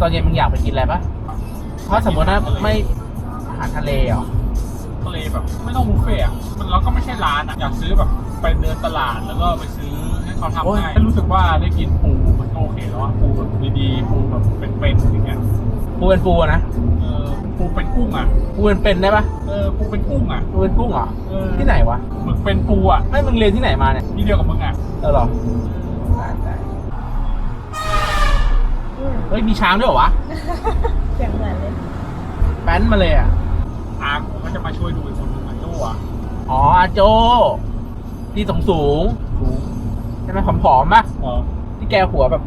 ตอนเย็นมึงอยากไปกินอะไรปะเพราะสมมติถ้าไม่อาหารทะเลเหรอทะเลแบบไม่ต้องบุฟเฟ่ต์อะมันเราก็ไม่ใช่ร้านอะอยากซื้อแบบไปเดินตลาดแล้วก็ไปซื้อให้เขาทำให้รู้สึกว่าได้กินปูมันก็โอเคแล้วอะปูแบบดีๆปูแบบเป็นๆอย่างเงี้ยปูเป็นปูอะนะเออปูเป็นกุ้งอะปูเป็นเป็นได้ปะเออปูเป็นกุ้งอะปูเป็นกุ้งเหรอเออที่ไหนวะหมึกเป็นปูอะไม่มึงเรียนที่ไหนมาเนี่ยที่เดียวกับมึงอะเออเหรอ เฮ้ยมีช้างด้วยเหรอวะเสียงเหมือนเลยแป้นมาเลยอะอากูก็จะมาช่วยดูอีกคนนึงอะโจ้อะอ๋ออาโจที่สูงสูงๆใช่ไหมผอมๆปะเออที่แกหัวแบบ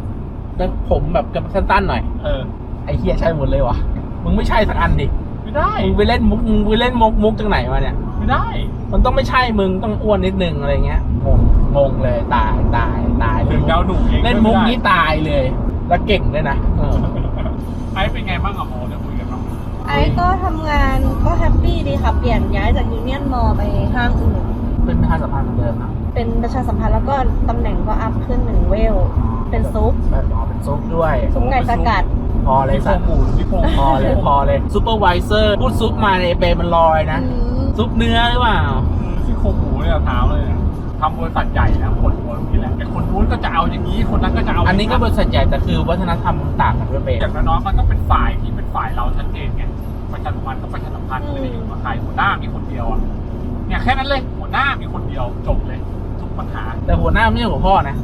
ผมแบบกระสั้นๆหน่อย เออ ไอ้เฮียใช่หมดเลยวะมึงไม่ใช่สักอันดิไม่ได้มึงไปเล่นมุกมึงไปเล่นมุกมุกจากไหนมาเนี่ยไม่ได้ มันต้องไม่ใช่มึงต้องอ้วนนิดนึงอะไรเงี้ยงงงงเลยตายตายตายถึงดาวหนูเองเล่นมุกไได้นี้ตายเลย แล้วเก่งด้วยนะเออไอ้เป็นไงบ้างอะโมได้คุยกันบ้างไหมไอ้ก็ทำงานก็แฮปปี้ดีค่ะ เปลี่ยนย้ายจากยูเนียนมอไปห้างอื่น เป็นประธานสภาเหมือนเดิมนะเป็นประชาสัมพันธ์แล้วก็ตำแหน่งก็อัพขึ้นหนึ่งเวล เป็นซุปแบบอ๋อเป็นซุปด้วยซุปไก่สกัด พอเลยที่โคสัรตงว์หมูที่โครงพอเลยพอเลยซูเปอร์ไวเซอร์พูดซุปมาในยเปรย์มันลอยนะ อืมซุปเนื้อหรือเปล่าที่โครงหมูเนี่ยเท้าเลยอะ ทำบริษัทใหญ่นะคนหัวนี่แหละแต่คนนู้นก็จะเอาอย่างนี้คนนั้นก็จะเอาอันนี้ก็บริษัทใหญ่แต่คือวัฒนธรรมต่างกันด้วยเปรย์อย่างน้อยๆมันก็เป็นฝ่ายที่เป็นฝ่ายเราชัดเจนไงประชาสัมพันธ์ก็ประชาสัมพันธ์ไม่ได้อยู่กับใครหัวหน้ามีคนเดียวอะเนี่ยแค่นั้นเลยหัวหน้ามีคนเดียวจบเลยทุกปัญหา แต่หัวหน้าไม่ใช่หัวพ่อนะ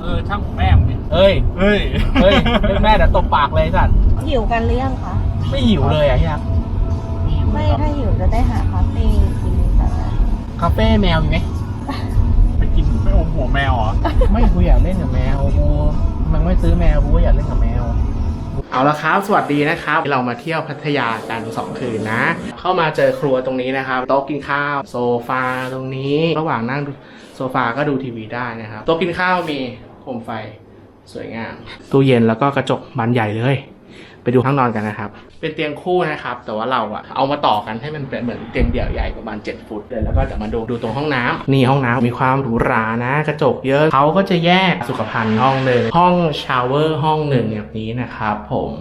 เออช่างหัวแม่มึงดิเอ้ยเฮ้ยเฮ้ยเรียกแม่แต่ตบปากเลยสัตว์หิวกันหรือยังคะไม่หิวเลยอะที่รักไม่ถ้าหิวจะได้หาคาเฟ่กินแต่คาเฟ่แมวมีไหมไปกินไปอม หัวแมวเหรอ ไม่กูอยากเล่นกับแมวกูมันไม่ซื้อแมวกูก็อยากเล่นกับแมว เอาละครับ สวัสดีนะครับ เรามาเที่ยวพัทยากันสองคืนนะ เข้ามาเจอครัวตรงนี้นะครับโต๊ะกินข้าวโซฟาตรงนี้ ระหว่างนั่งโซฟาก็ดูทีวีได้นะครับโต๊ะกินข้าวมีโคมไฟสวยงามตู้เย็นแล้วก็กระจกบานใหญ่เลย ไปดูห้องนอนกันนะครับ เป็นเตียงคู่นะครับ แต่ว่าเราอะเอามาต่อกันให้มันเป็นเหมือนเตียงเดี่ยวใหญ่ประมาณ 7 ฟุตเลยแล้วก็จะมาดูดูตรงห้องน้ำนี่ห้องน้ำมีความหรูหรานะ กระจกเยอะเขาก็จะแยกสุขภัณฑ์ห้องหนึ่งห้องชาวเวอร์ห้องหนึ่งแบบนี้นะครับ ผม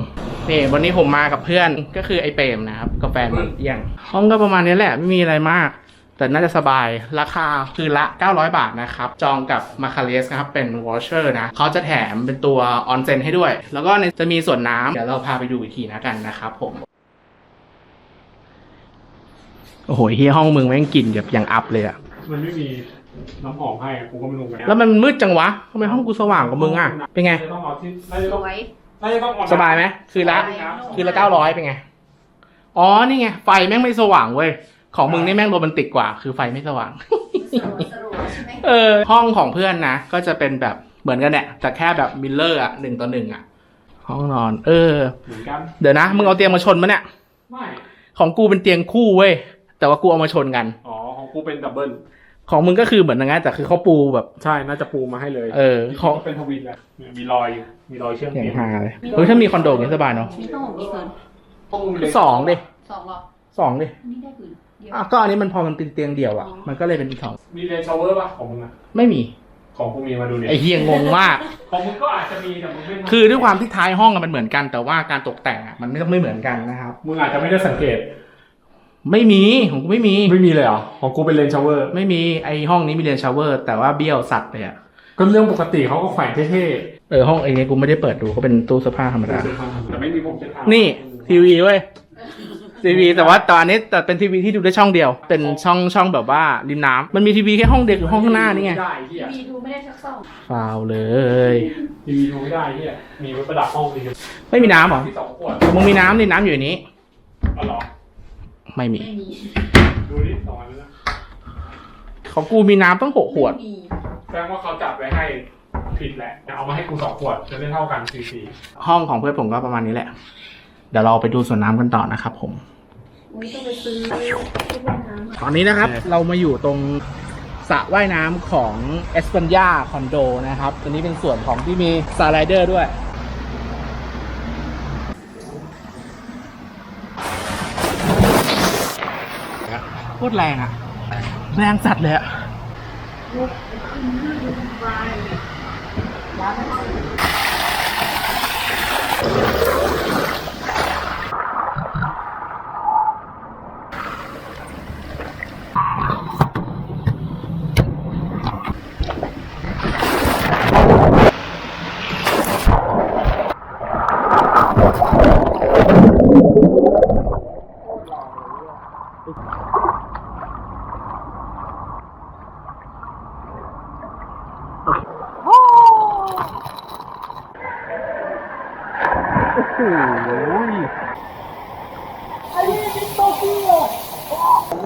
นี่วันนี้ผมมากับเพื่อนก็คือไอ้เปรมนะครับกับแฟนมันเอียงห้องก็ประมาณนี้แหละไม่มีอะไรมาก แต่น่าจะสบายราคาคือละ 900 บาทนะครับ จองกับมาคาเลสนะครับ เป็นวอชเชอร์นะเขาจะแถมเป็นตัวออนเซนให้ด้วย แล้วก็ในจะมีส่วนน้ำเดี๋ยวเราพาไปดูอีกทีนะกันนะครับผม โอ้โหเฮียห้องมึงแม่งกลิ่นแบบอย่างอับเลยอะมันไม่มีน้ำหอมให้กูก็ไม่รู้เหมือนกัแล้วมันมืดจังวะทำไมห้องกูสว่างกว่ามึงอะเป็นไง ต้องเอาที่น่าจะต้องไว้น่าจะต้องเอสบายไหมคือละ คือละ 900 เป็นไง อ๋อ นี่ไง ไฟแม่งไม่สว่างเว้ย ของมึงนี่แม่งโรแมนติกกว่า คือไฟไม่สว่าง เออ ห้องของเพื่อนนะ ก็จะเป็นแบบเหมือนกันแหละแต่แค่แบบมิลเลอร์อะหนึ่งต่อหนึ่งอะ ห้องนอน เออ เหมือนกันเดี๋ยวนะ มึงเอาเตียงมาชนมะเนี่ย ไม่ ของกูเป็นเตียงคู่เว้ย แต่ว่ากูเอามาชนกัน อ๋อ ของกูเป็นดับเบิล ของมึงก็คือเหมือนอย่างงั้นแต่คือเขาปูแบบ ใช่ น่าจะปูมาให้เลย เออของเป็นทวินแหละเนี่ยมีรอยอยู่มีรอยเชื่อมอย่างเตียงฮาเลยเฮ้ยถ้ามีคอนโดอย่างนี้สบายเนาะมีต้องหกกี่คนห้องเล็กสองดิสองเหรอสองดิอันนี้ได้ผืนเดียว อะก็อันนี้มันพอมันเป็นเตียงเดี่ยวอะ มันก็เลยเป็นสองมีเลนชาวเวอร์ป่ะของมึงอะไม่มี ของกูมีมาดูดิไอเฮียงงมาก ของมึงก็อาจจะมีแต่มึงไม่คือด้วยความที่ท้ายห้องอะมันเหมือนกัน แต่ว่าการตกแต่งอะมันไม่ต้องไม่เหมือนกันนะครับ มึงอาจจะไม่ได้สังเกต ไม่มีของกูไม่มี ไม่มีเลยเหรอ ของกูเป็นเลนชาวเวอร์ ไม่มีไอห้องนี้มีเรียนชาวเวอร์ แต่ว่าเบี้ยวสัตว์เลยอะก็เรื่องปกติเขาก็แขวนเท่เออห้องไอ้นี้กูไม่ได้เปิดดูก็เป็นตู้เสื้อผ้าธรรมๆดาแต่ไม่มีผมจะทนี่ทีวีเว้ย ทีวีแต่ว่าตอนนี้แต่เป็นทีวีที่ดูได้ช่องเดียว เป็นช่องช่องแบบว่าริมน้ำมันมีทีวีแค่ห้องเด็กอยู่ห้องข้างหน้านี่ไงม่ได้เฮียมีดูไม่ได้สักสองฟาวเลย ทีวีดูไม่ได้เฮียมีไว้ประดับห้องดีไม่มีน้ำเหรอที่สองขวดมึงมีน้ำนี่น้ำอยู่ในนี้อ๋อเหรอไม่มี ไม่มีดูดิสองอันนั้นนะของกูมีน้ำต้องหกขวด ไม่มีแสดงว่าเขาจัดไว้ให้ผิดแหละเอามาให้กูสองขวดจะได้เท่ากันซีซีห้องของเพื่อนผมก็ประมาณนี้แหละ เดี๋ยวเราไปดูสวนน้ำกันต่อนะครับผมอุ้ยต้องไปซื้อที่ว่ายน้ำอะตอนนี้นะครับเรามาอยู่ตรงสระว่ายน้ำของเอสปัญญาคอนโดนะครับตัวนี้เป็นส่วนของที่มีสไลเดอร์ด้วย โคตรแรงอะแรงสัตว์เลยอะ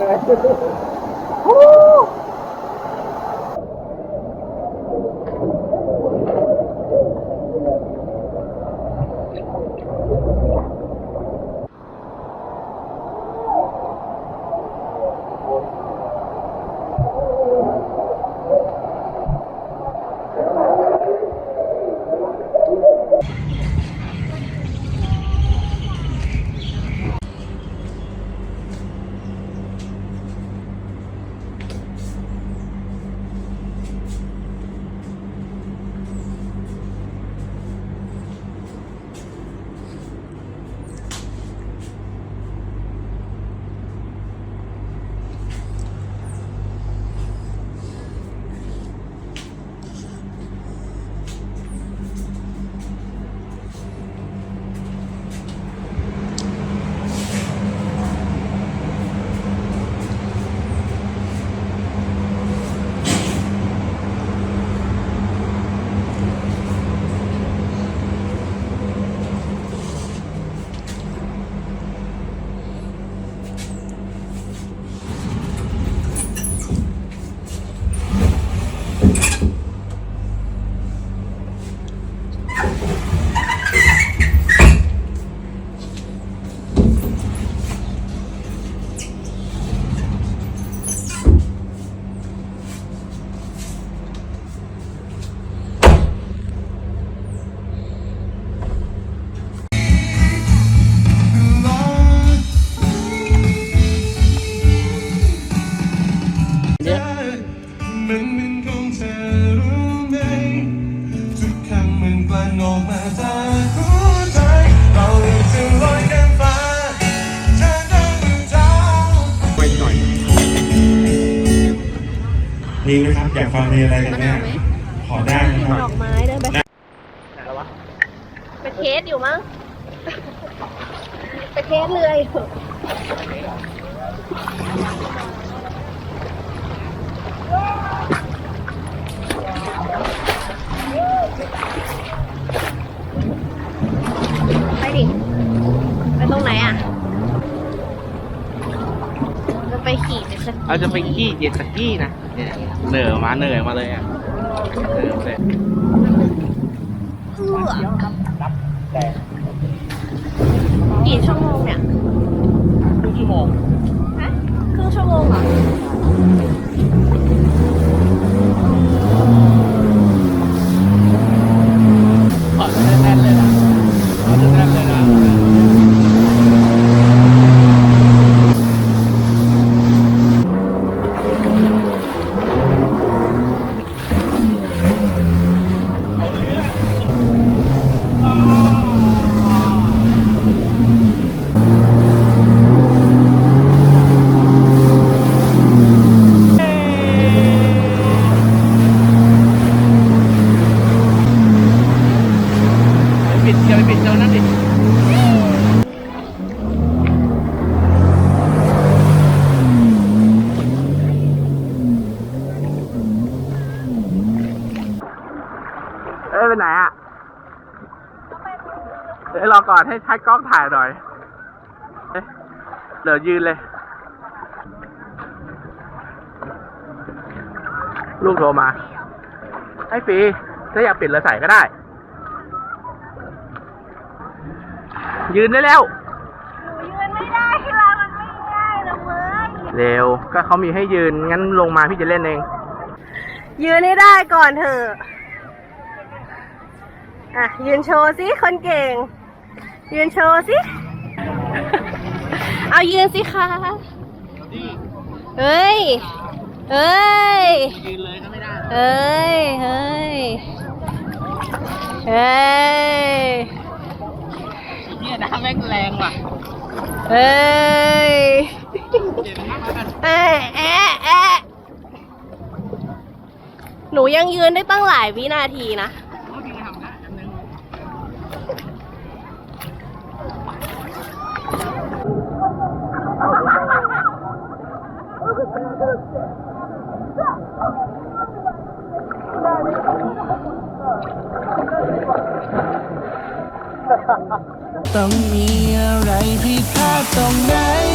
เเพลงนะครับ อยากฟังเพลงอะไรกันแน่ขอได้นะครับดอกไม้ได้ไหมไหนแล้ววะไปเทสอยู่มั้งไปเทสเลยไปดิ ไปตรงไหนอะจะไปขี่ไปสัก เราจะไปขี่เจ็ตสกี้นะเนี่ยเหนื่อยมาเหนื่อยมาเลยอะเหนื่อยมาเลยเพื่อกี่ชั่วโมงเนี่ยครึ่งชั่วโมงฮะครึ่งชั่วโมงเหรอ เดี๋ยวรอก่อนให้ใช้กล้องถ่ายหน่อยเอ๊ะเดี๋ยวยืนเลย ลูกโทรมา ให้ฟรีถ้าอยากปิดแล้วใส่ก็ได้ ยืนได้แล้ว ยืนไม่ได้ที่ร้านมันไม่ง่ายนะเว้ยเร็ว ก็เขามีให้ยืน งั้นลงมาพี่จะเล่นเอง ยืนให้ได้ก่อนเถอะ อะ ยืนโชว์สิคนเก่ง ยืนโชว์สิ เอายืนสิคะเฮ้ย เฮ้ย ยืนเลยก็ไม่ได้เฮ้ย เฮ้ย เฮ้ยเนี่ยน้ำแม่งแรงว่ะ เฮ้ยเดี๋ยวนั่งแล้วกันแอะแอะแอะหนูยังยืนได้ตั้งหลายวินาทีนะ ต้องมีอะไรที่พลาดตรงไหน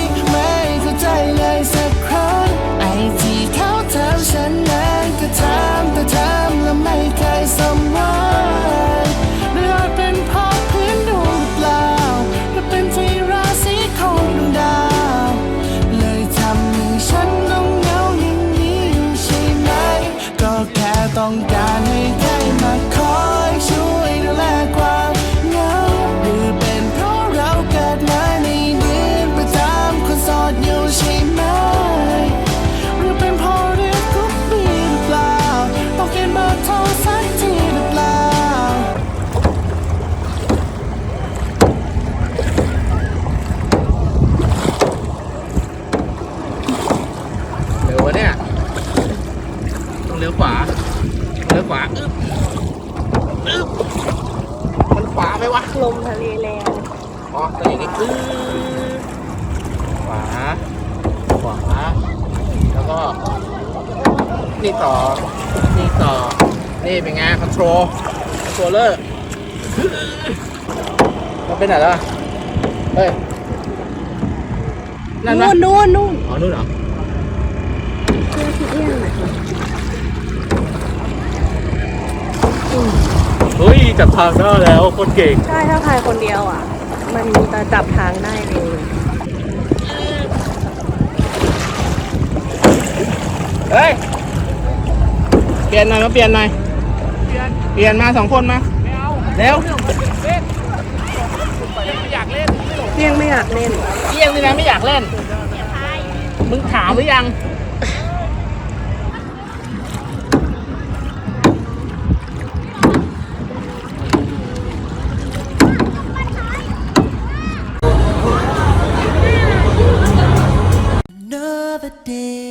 นี่เป็นไงคอนโทรลคอนโทรลเลอร์มันเป็นไหนแล้วอะเฮ้ยนั่นปะนู่นนู่นนู่นอ๋อนู่นเหรอเฮ้ยจับทางได้แล้วคนเก่งใช่ถ้าพายคนเดียวอะ มันจะจับทางได้เลยเฮ้ยเปลี่ยนหน่อยมาเปลี่ยนหน่อย เปลี่ยนมาสองคนมาเร็วไม่อยากเล่นเลี่ยงไม่อยากเล่นเที่ยงนี่นะไม่อยากเล่นมึงถามหรือยัง Another day